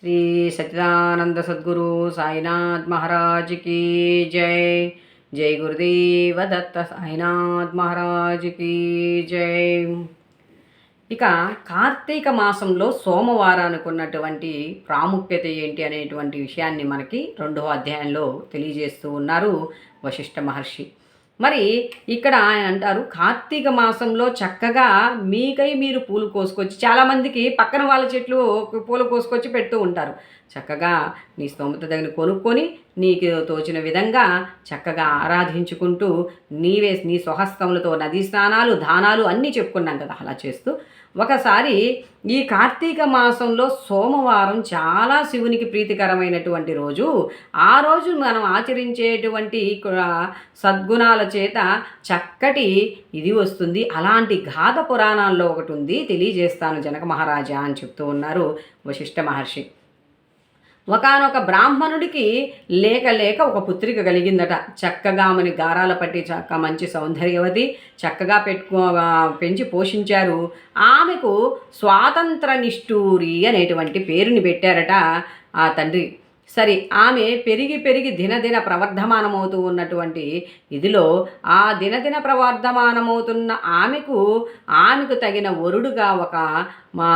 శ్రీ సచిదానంద సద్గురు సాయినాథ్ మహారాజ్ కీ జై. జై గురుదేవ దత్త సాయినాథ్ మహారాజ్ కీ జై. ఇక కార్తీక మాసంలో సోమవారానికి ఉన్నటువంటి ప్రాముఖ్యత ఏంటి అనేటువంటి విషయాన్ని మనకి రెండవ అధ్యాయంలో తెలియజేస్తూ ఉన్నారు వశిష్ఠ మహర్షి. మరి ఇక్కడ ఆయన అంటారు కార్తీక మాసంలో చక్కగా మీకై మీరు పూలు కోసుకొచ్చి చాలామందికి పక్కన వాళ్ళ చెట్లు పూలు కోసుకొచ్చి పెడుతూ ఉంటారు. చక్కగా నీ స్తోమత దగ్గర కొనుక్కొని నీకు తోచిన విధంగా చక్కగా ఆరాధించుకుంటూ నీవే నీ స్వహస్తములతో నదీ స్నానాలు దానాలు అన్నీ చెప్పుకున్నాం కదా అలా చేస్తూ ఒకసారి ఈ కార్తీక మాసంలో సోమవారం చాలా శివునికి ప్రీతికరమైనటువంటి రోజు. ఆ రోజు మనం ఆచరించేటువంటి సద్గుణాల చేత చక్కటి ఇది వస్తుంది. అలాంటి గాథ పురాణాల్లో ఒకటి ఉంది. తెలియజేస్తాను జనక మహారాజా అని చెప్తూ ఉన్నారు వశిష్ఠ మహర్షి. ఒకానొక బ్రాహ్మణుడికి లేక లేక ఒక పుత్రిక కలిగిందట. చక్కగా ఆమెని గారాల పట్టి చక్క మంచి సౌందర్యవతి చక్కగా పెట్టుకో పెంచి పోషించారు. ఆమెకు స్వాతంత్ర నిష్ఠూరి అనేటువంటి పేరుని పెట్టారట ఆ తండ్రి. సరే ఆమె పెరిగి పెరిగి దినదిన ప్రవర్ధమానమవుతూ ఉన్నటువంటి ఇదిలో ఆ దినదిన ప్రవర్ధమానమవుతున్న ఆమెకు ఆమెకు తగిన వరుడుగా ఒక మా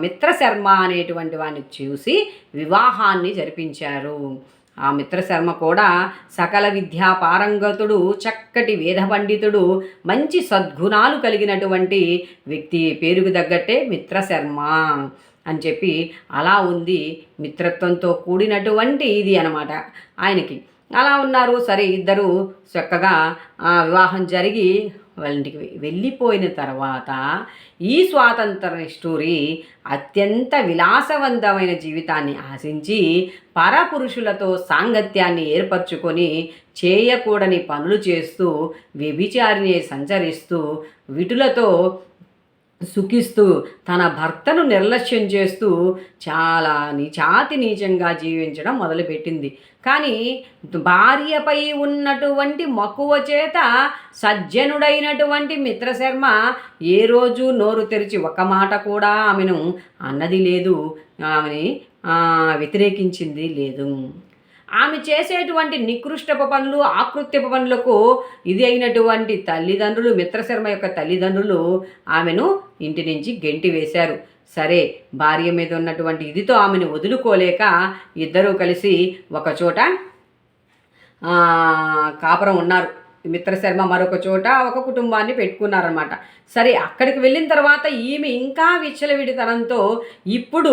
మిత్రశర్మ అనేటువంటి వాడిని చూసి వివాహాన్ని జరిపించారు. ఆ మిత్రశర్మ కూడా సకల విద్యా పారంగతుడు చక్కటి వేద పండితుడు మంచి సద్గుణాలు కలిగినటువంటి వ్యక్తి. పేరుకు తగ్గట్టే మిత్రశర్మ అని చెప్పి అలా ఉంది మిత్రత్వంతో కూడినటువంటి ఇది అనమాట ఆయనకి. అలా ఉన్నారు సరే ఇద్దరు చక్కగా వివాహం జరిగి వాళ్ళ ఇంటికి వెళ్ళిపోయిన తర్వాత ఈ స్వాతంత్ర స్టోరీ అత్యంత విలాసవంతమైన జీవితాన్ని ఆశించి పరపురుషులతో సాంగత్యాన్ని ఏర్పరచుకొని చేయకూడని పనులు చేస్తూ వ్యభిచారిని సంచరిస్తూ విటులతో సుఖిస్తూ తన భర్తను నిర్లక్ష్యం చేస్తూ చాలా నిచాతి నీచంగా జీవించడం మొదలుపెట్టింది. కానీ భార్యపై ఉన్నటువంటి మక్కువ చేత సజ్జనుడైనటువంటి మిత్రశర్మ ఏ రోజు నోరు తెరిచి ఒక మాట కూడా ఆమెను అన్నది లేదు. ఆమెని వ్యతిరేకించింది లేదు. ఆమె చేసేటువంటి నికృష్టపు పనులు ఆకృత్యపు పనులకు ఇది అయినటువంటి తల్లిదండ్రులు మిత్రశర్మ యొక్క తల్లిదండ్రులు ఆమెను ఇంటి నుంచి గెంటి వేశారు. సరే భార్య మీద ఉన్నటువంటి ఇదితో ఆమెను వదులుకోలేక ఇద్దరూ కలిసి ఒకచోట కాపురం ఉన్నారు. మిత్రశర్మ మరొక చోట ఒక కుటుంబాన్ని పెట్టుకున్నారనమాట సరే అక్కడికి వెళ్ళిన తర్వాత ఈమె ఇంకా విచ్చలవిడితనంతో ఇప్పుడు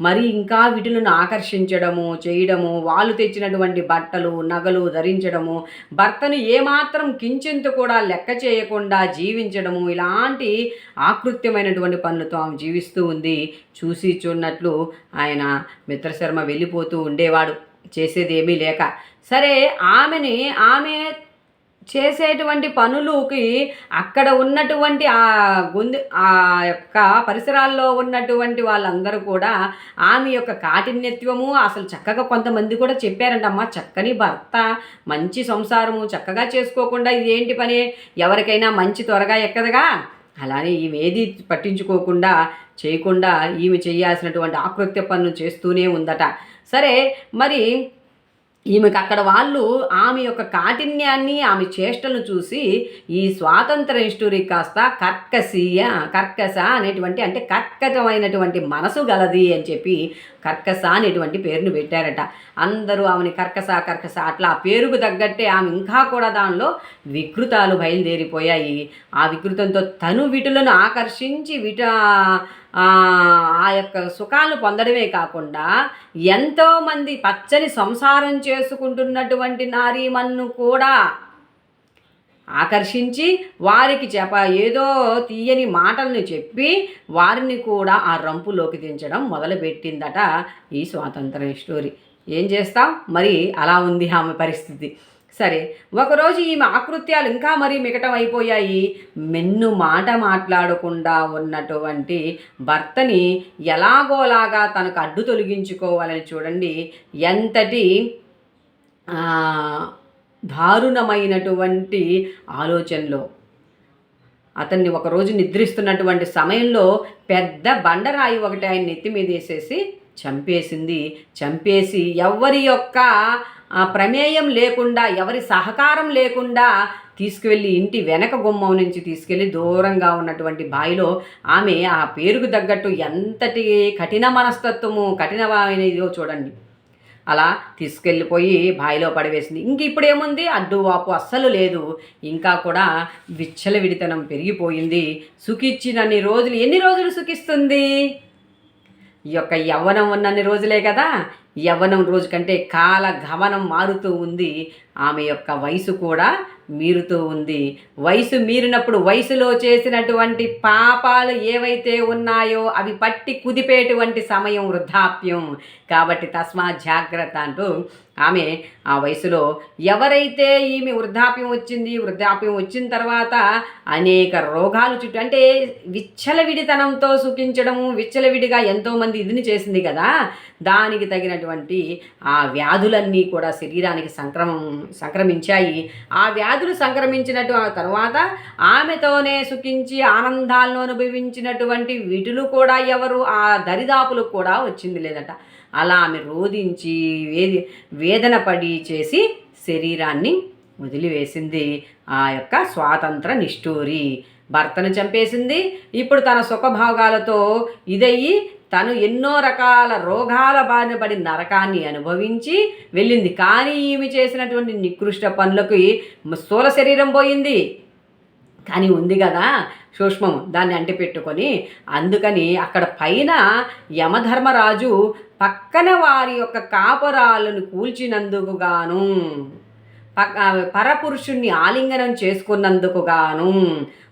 మరి ఇంకా వీటిలను ఆకర్షించడము చేయడము వాళ్ళు తెచ్చినటువంటి బట్టలు నగలు ధరించడము భర్తను ఏమాత్రం కించెంత కూడా లెక్క చేయకుండా జీవించడము ఇలాంటి ఆకృత్యమైనటువంటి పనులతో ఆమె జీవిస్తూ ఉంది. చూసి చూన్నట్లు ఆయన మిత్రశర్మ వెళ్ళిపోతూ ఉండేవాడు. చేసేది ఏమీ లేక. సరే ఆమెని ఆమె చేసేటువంటి పనులకి అక్కడ ఉన్నటువంటి ఆ గుంది ఆ యొక్క పరిసరాల్లో ఉన్నటువంటి వాళ్ళందరూ కూడా ఆమె యొక్క కాఠిన్యత్వము అసలు చక్కగా కొంతమంది కూడా చెప్పారంటమ్మా చక్కని భర్త మంచి సంసారము చక్కగా చేసుకోకుండా ఇదేంటి పని? ఎవరికైనా మంచి త్వరగా ఎక్కదుగా? అలానే ఈమె ఏది పట్టించుకోకుండా చేయకుండా ఈమె చేయాల్సినటువంటి ఆకృత్య పనులు చేస్తూనే ఉందట. సరే మరి ఈమెకు అక్కడ వాళ్ళు ఆమె యొక్క కాఠిన్యాన్ని ఆమె చేష్టలను చూసి ఈ స్వాతంత్ర హిస్టరీ కాస్త కర్కశీయ కర్కశ అనేటువంటి అంటే కర్కటమైనటువంటి మనసు గలది అని చెప్పి కర్కస అనేటువంటి పేరును పెట్టారట. అందరూ ఆమెని కర్కస కర్కస అట్లా ఆ పేరుకు తగ్గట్టే ఆమె ఇంకా కూడా దానిలో వికృతాలు బయలుదేరిపోయాయి. ఆ వికృతంతో తను విటులను ఆకర్షించి విట ఆ ఆ యొక్క సుఖాలను పొందడమే కాకుండా ఎంతోమంది పచ్చని సంసారం చేసుకుంటున్నటువంటి నారీమన్ను కూడా ఆకర్షించి వారికి చెప్ప ఏదో తీయని మాటల్ని చెప్పి వారిని కూడా ఆ రంపులోకి దించడం మొదలుపెట్టిందట ఈ స్వాతంత్ర స్టోరీ. ఏం చేస్తాం మరి అలా ఉంది ఆమె పరిస్థితి. సరే ఒకరోజు ఈమె ఆకృత్యాలు ఇంకా మరీ మిగటం అయిపోయాయి మెన్ను మాట మాట్లాడకుండా ఉన్నటువంటి భర్తని ఎలాగోలాగా తనకు అడ్డు తొలగించుకోవాలని చూడండి. ఎంతటి దారుణమైనటువంటి ఆలోచనలో. అతన్ని ఒకరోజు నిద్రిస్తున్నటువంటి సమయంలో పెద్ద బండరాయి ఒకటి ఆయన నెత్తి మీద వేసేసి చంపేసింది. చంపేసి ఎవరి యొక్క ప్రమేయం లేకుండా ఎవరి సహకారం లేకుండా తీసుకువెళ్ళి ఇంటి వెనక గుమ్మం నుంచి తీసుకెళ్ళి దూరంగా ఉన్నటువంటి బావిలో ఆమె ఆ పేరుకు తగ్గట్టు ఎంతటి కఠిన మనస్తత్వము కఠినమైనదో చూడండి. అలా తీసుకెళ్ళిపోయి బావిలో పడవేసింది ఇంక ఇప్పుడు ఏముంది అడ్డు వాపు అస్సలు లేదు. ఇంకా కూడా విచ్చలవిడితనం పెరిగిపోయింది. సుఖిచ్చినన్ని రోజులు ఎన్ని రోజులు సుఖిస్తుంది? ఈ యొక్క యవ్వనం ఉన్నన్ని రోజులే కదా? యవ్వనం రోజు కంటే కాల గమనం మారుతూ ఉంది. ఆమె యొక్క వయసు కూడా మీరుతూ ఉంది. వయసు మీరినప్పుడు వయసులో చేసినటువంటి పాపాలు ఏవైతే ఉన్నాయో అవి పట్టి కుదిపేటువంటి సమయం వృద్ధాప్యం. కాబట్టి తస్మా జాగ్రత్త అంటూ ఆమె ఆ వయసులో ఎవరైతే ఈమె వృద్ధాప్యం వచ్చింది వృద్ధాప్యం వచ్చిన తర్వాత అనేక రోగాలు చుట్టూ అంటే విచ్చలవిడితనంతో సుఖించడము విచ్చలవిడిగా ఎంతోమంది ఇదిని చేసింది కదా. దానికి తగినటువంటి ఆ వ్యాధులన్నీ కూడా శరీరానికి సంక్రమం సంక్రమించాయి. ఆ వ్యాధులు సంక్రమించినట్టు ఆ తర్వాత ఆమెతోనే సుఖించి ఆనందాలను అనుభవించినటువంటి వీటిలు కూడా ఎవరు ఆ దరిదాపులకు కూడా వచ్చింది లేదట. అలా ఆమె రోధించి వేది వేదన పడి చేసి శరీరాన్ని వదిలివేసింది. ఆ యొక్క స్వాతంత్ర నిష్ఠూరి. భర్తను చంపేసింది. ఇప్పుడు తన సుఖభోగాలతో ఇదయ్యి తను ఎన్నో రకాల రోగాల బారిన పడి నరకాన్ని అనుభవించి వెళ్ళింది. కానీ ఈమె చేసినటువంటి నికృష్ట పనులకి స్థూల శరీరం పోయింది. కానీ ఉంది కదా సూక్ష్మం దాన్ని అంటిపెట్టుకొని. అందుకని అక్కడ పైన యమధర్మరాజు పక్కన వారి యొక్క కాపురాలను కూల్చినందుకు గాను పక్క పరపురుషుణ్ణి ఆలింగనం చేసుకున్నందుకు గాను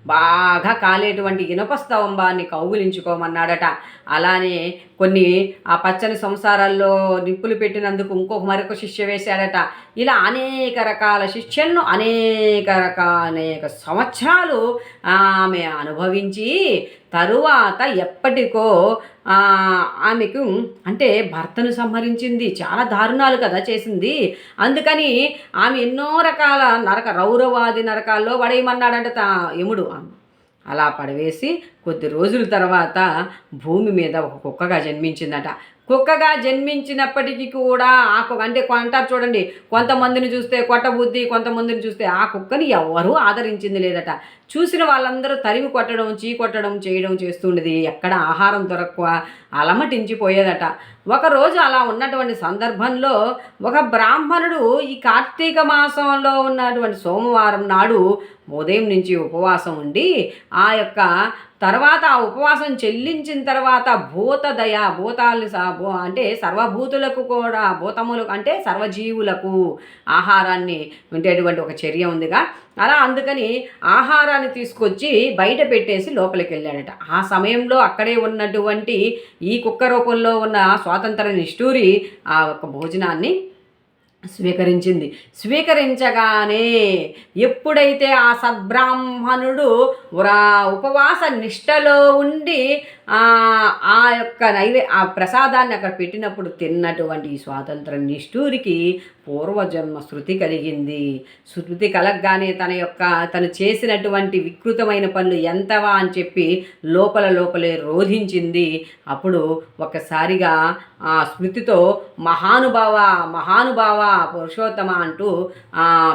బాగా కాలేటువంటి ఇనుప స్తంభాన్ని కౌగులించుకోమన్నాడట. అలానే కొన్ని ఆ పచ్చని సంసారాల్లో నిప్పులు పెట్టినందుకు ఇంకొక మరొక శిష్య వేశాడట. ఇలా అనేక రకాల శిష్యలను అనేక రకాల అనేక సంవత్సరాలు ఆమె అనుభవించి తరువాత ఎప్పటికో ఆమెకు అంటే భర్తను సంహరించింది. చాలా దారుణాలు కదా చేసింది. అందుకని ఆమె ఎన్నో రకాల నరక రౌరవాది నరకాల్లో పడేయమన్నాడంట తా యముడు. అలా పడవేసి కొద్ది రోజుల తర్వాత భూమి మీద ఒక కుక్కగా జన్మించిందట. కుక్కగా జన్మించినప్పటికీ కూడా ఆ కుక్క అంటే అంటారు చూడండి కొంతమందిని చూస్తే కొట్టబుద్ధి కొంతమందిని చూస్తే ఆ కుక్కని ఎవరూ ఆదరించింది లేదట. చూసిన వాళ్ళందరూ తరిమి కొట్టడం చీ కొట్టడం చేయడం చేస్తుండేది. ఎక్కడ ఆహారం దొరక్కువ అలమటించిపోయేదట. ఒకరోజు అలా ఉన్నటువంటి సందర్భంలో ఒక బ్రాహ్మణుడు ఈ కార్తీక మాసంలో ఉన్నటువంటి సోమవారం నాడు ఉదయం నుంచి ఉపవాసం ఉండి ఆ యొక్క తర్వాత ఆ ఉపవాసం చెల్లించిన తర్వాత భూతదయ భూతాలు స- భూ- అంటే సర్వభూతులకు కూడా భూతములకు అంటే సర్వజీవులకు ఆహారాన్ని ఉండేటువంటి ఒక చర్య ఉందిగా. అలా అందుకని ఆహారాన్ని తీసుకొచ్చి బయట పెట్టేసి లోపలికి వెళ్ళాడట. ఆ సమయంలో అక్కడే ఉన్నటువంటి ఈ కుక్క రూపంలో ఉన్న స్వాతంత్ర నిష్ఠూరి ఆ యొక్క భోజనాన్ని స్వీకరించింది. స్వీకరించగానే ఎప్పుడైతే ఆ సద్బ్రాహ్మణుడు ఉపవాస నిష్టలో ఉండి ఆ ఆ యొక్క నైవే ఆ ప్రసాదాన్ని అక్కడ పెట్టినప్పుడు తిన్నటువంటి ఈ స్వాతంత్ర నిష్ఠూరికి పూర్వజన్మ శృతి కలిగింది. శృతి కలగగానే తన యొక్క తను చేసినటువంటి వికృతమైన పనులు ఎంతవా అని చెప్పి లోపల లోపలే రోధించింది. అప్పుడు ఒకసారిగా ఆ స్మృతితో మహానుభావ మహానుభావ పురుషోత్తమ అంటూ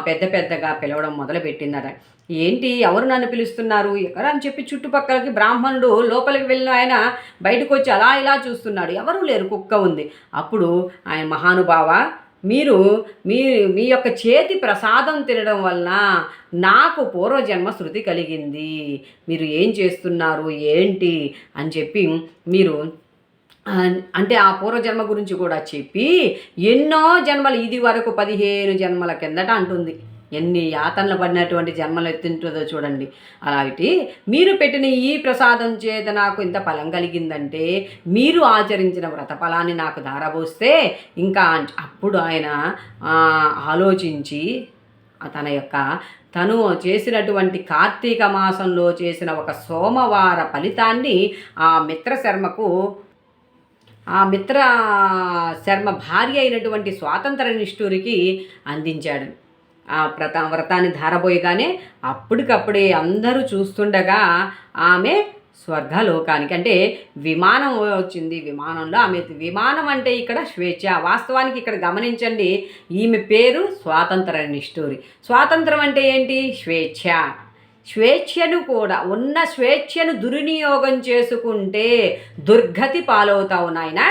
పెద్ద పెద్దగా పిలవడం మొదలుపెట్టిందట. ఏంటి? ఎవరు నన్ను పిలుస్తున్నారు? ఎక్కడ అని చెప్పి చుట్టుపక్కలకి బ్రాహ్మణుడు లోపలికి వెళ్ళిన ఆయన బయటకు వచ్చి అలా ఇలా చూస్తున్నాడు. ఎవరూ లేరు కుక్క ఉంది. అప్పుడు ఆయన మహానుభావ మీరు మీ మీ యొక్క చేతి ప్రసాదం తినడం వలన నాకు పూర్వజన్మ శృతి కలిగింది. మీరు ఏం చేస్తున్నారు? ఏంటి? అని చెప్పి మీరు అంటే ఆ పూర్వజన్మ గురించి కూడా చెప్పి ఎన్నో జన్మలు ఇది వరకు పదిహేను జన్మల కిందట అంటుంది. ఎన్ని యాతనలు పడినటువంటి జన్మలు ఎత్తుంటుందో చూడండి. అలాంటి మీరు పెట్టిన ఈ ప్రసాదం చేత నాకు ఇంత ఫలం కలిగిందంటే మీరు ఆచరించిన వ్రత ఫలాన్ని నాకు ధారబోస్తే ఇంకా అప్పుడు ఆయన ఆలోచించి తన యొక్క తను చేసినటువంటి కార్తీక మాసంలో చేసిన ఒక సోమవార ఫలితాన్ని ఆ మిత్రశర్మకు ఆ మిత్ర శర్మ భార్య అయినటువంటి స్వాతంత్ర నిష్ఠూరికి అందించాడు. ఆ వ్రత వ్రతాన్ని ధారబోయగానే అప్పటికప్పుడే అందరూ చూస్తుండగా ఆమె స్వర్గలోకానికి అంటే విమానం వచ్చింది. విమానంలో ఆమె విమానం అంటే ఇక్కడ స్వేచ్ఛ. వాస్తవానికి ఇక్కడ గమనించండి ఈమె పేరు స్వాతంత్ర నిష్ఠూరి. స్వాతంత్రం అంటే ఏంటి? స్వేచ్ఛ. స్వేచ్ఛను కూడా ఉన్న స్వేచ్ఛను దుర్వినియోగం చేసుకుంటే దుర్గతి పాలవుతావు నాయనా.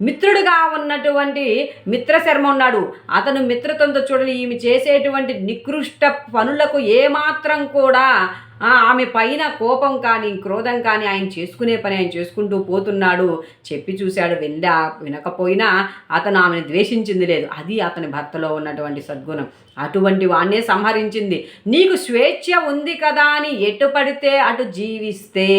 మిత్రుడుగా ఉన్నటువంటి మిత్రశర్మ ఉన్నాడు. అతను మిత్రతంతో చూడని ఈమె చేసేటువంటి నికృష్ట పనులకు ఏమాత్రం కూడా ఆమె పైన కోపం కానీ క్రోధం కానీ ఆయన చేసుకునే పని ఆయన చేసుకుంటూ పోతున్నాడు. చెప్పి చూశాడు వెళ్ళా వినకపోయినా అతను ఆమెను ద్వేషించింది లేదు. అది అతని భర్తలో ఉన్నటువంటి సద్గుణం. అటువంటి వాణ్ణే సంహరించింది. నీకు స్వేచ్ఛ ఉంది కదా అని ఎటు పడితే అటు జీవిస్తే.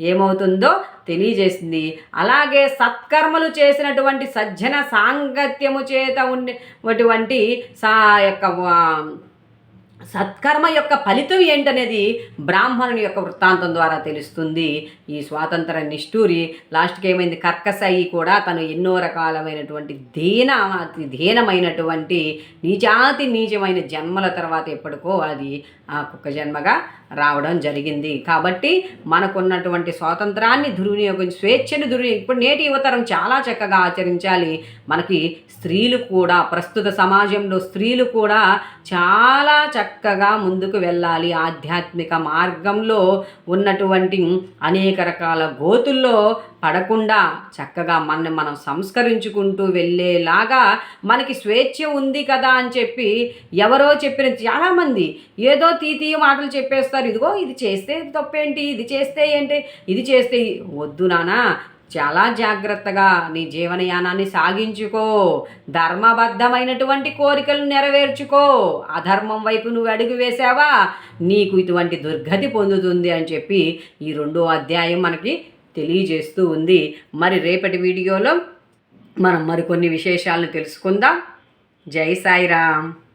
ఏమవుతుందో తెలియజేసింది. అలాగే సత్కర్మలు చేసినటువంటి సజ్జన సాంగత్యము చేత ఉండేటువంటి సా యొక్క సత్కర్మ యొక్క ఫలితం ఏంటనేది బ్రాహ్మణుని యొక్క వృత్తాంతం ద్వారా తెలుస్తుంది. ఈ స్వాతంత్ర నిష్ఠూరి లాస్ట్కి ఏమైంది? కర్కసాయి కూడా తను ఎన్నో రకాలమైనటువంటి దీన అతి దీనమైనటువంటి నీచాతి నీచమైన జన్మల తర్వాత ఎప్పటికో అది ఆ కుక్క జన్మగా రావడం జరిగింది. కాబట్టి మనకున్నటువంటి స్వాతంత్రాన్ని దుర్వినియోగం స్వేచ్ఛను దుర్వినియోగం ఇప్పుడు నేటి యువతరం చాలా చక్కగా ఆచరించాలి. మనకి స్త్రీలు కూడా ప్రస్తుత సమాజంలో స్త్రీలు కూడా చాలా చక్కగా ముందుకు వెళ్ళాలి. ఆధ్యాత్మిక మార్గంలో ఉన్నటువంటి అనేక రకాల గోతుల్లో పడకుండా చక్కగా మనని మనం సంస్కరించుకుంటూ వెళ్ళేలాగా మనకి స్వేచ్ఛ ఉంది కదా అని చెప్పి ఎవరో చెప్పిన చాలామంది ఏదో తీతీయ మాటలు చెప్పేస్తారు. ఇదిగో ఇది చేస్తే తప్పేంటి? ఇది చేస్తే ఏంటి? ఇది చేస్తే వద్దు నానా చాలా జాగ్రత్తగా నీ జీవనయానాన్ని సాగించుకో. ధర్మబద్ధమైనటువంటి కోరికలు నెరవేర్చుకో. అధర్మం వైపు నువ్వు అడుగు వేసావా నీకు ఇటువంటి దుర్గతి పొందుతుంది అని చెప్పి ఈ రెండో అధ్యాయం మనకి తెలియజేస్తూ ఉంది. మరి రేపటి వీడియోలో మనం మరికొన్ని విశేషాలను తెలుసుకుందాం. జై సాయిరామ్.